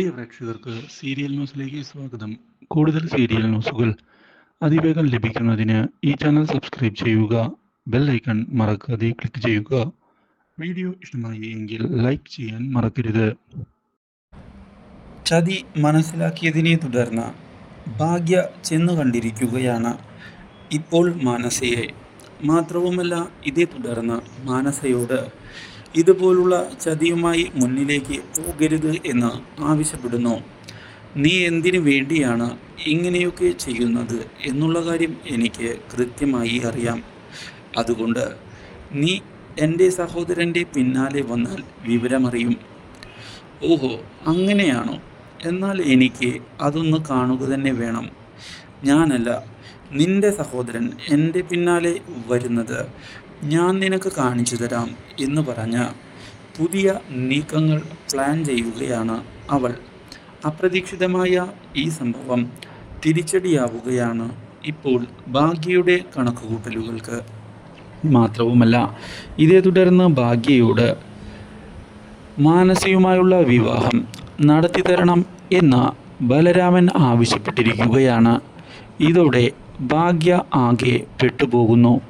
പ്രിയ പ്രേക്ഷകർക്ക് സീരിയൽ ന്യൂസിലേക്ക് സ്വാഗതം. കൂടുതൽ സീരിയൽ ന്യൂസുകൾ അതിവേഗം ലഭിക്കുന്നതിന് ഈ ചാനൽ സബ്സ്ക്രൈബ് ചെയ്യുക ബെൽ ഐക്കൺ മറക്കാതെ ക്ലിക്ക് ചെയ്യുക. വീഡിയോ ഇഷ്ടമായി എങ്കിൽ ലൈക്ക് ചെയ്യാൻ മറക്കരുത്. ചതി മനസ്സിലാക്കിയതിനെ തുടർന്ന് ഭാഗ്യ ചെന്നു കണ്ടിരിക്കുകയാണ് ഇപ്പോൾ മാനസയെ. മാത്രവുമല്ല ഇതേ തുടർന്ന് മാനസയോട് ഇതുപോലുള്ള ചതിയുമായി മുന്നിലേക്ക് പോകരുത് എന്ന് ആവശ്യപ്പെടുന്നു. നീ എന്തിനു വേണ്ടിയാണ് ഇങ്ങനെയൊക്കെ ചെയ്യുന്നത് എന്നുള്ള കാര്യം എനിക്ക് കൃത്യമായി അറിയാം. അതുകൊണ്ട് നീ എന്റെ സഹോദരന്റെ പിന്നാലെ വന്നാൽ വിവരമറിയും. ഓഹോ അങ്ങനെയാണോ? എന്നാൽ എനിക്ക് അതൊന്ന് കാണുക തന്നെ വേണം. ഞാനല്ല നിന്റെ സഹോദരൻ എന്റെ പിന്നാലെ വരുന്നത്. ഞാൻ നിനക്ക് കാണിച്ചു തരാം എന്ന് പറഞ്ഞ പുതിയ നീക്കങ്ങൾ പ്ലാൻ ചെയ്യുകയാണ് അവൾ. അപ്രതീക്ഷിതമായ ഈ സംഭവം തിരിച്ചടിയാവുകയാണ് ഇപ്പോൾ ഭാഗ്യയുടെ കണക്കുകൂട്ടലുകൾക്ക്. മാത്രവുമല്ല ഇതേ തുടർന്ന് ഭാഗ്യയോട് മാനസികമായുള്ള വിവാഹം നടത്തി തരണം എന്ന് ബലരാമൻ ആവശ്യപ്പെട്ടിരിക്കുകയാണ്. ഇതോടെ ഭാഗ്യ ആകെ പെട്ടുപോകുന്നു.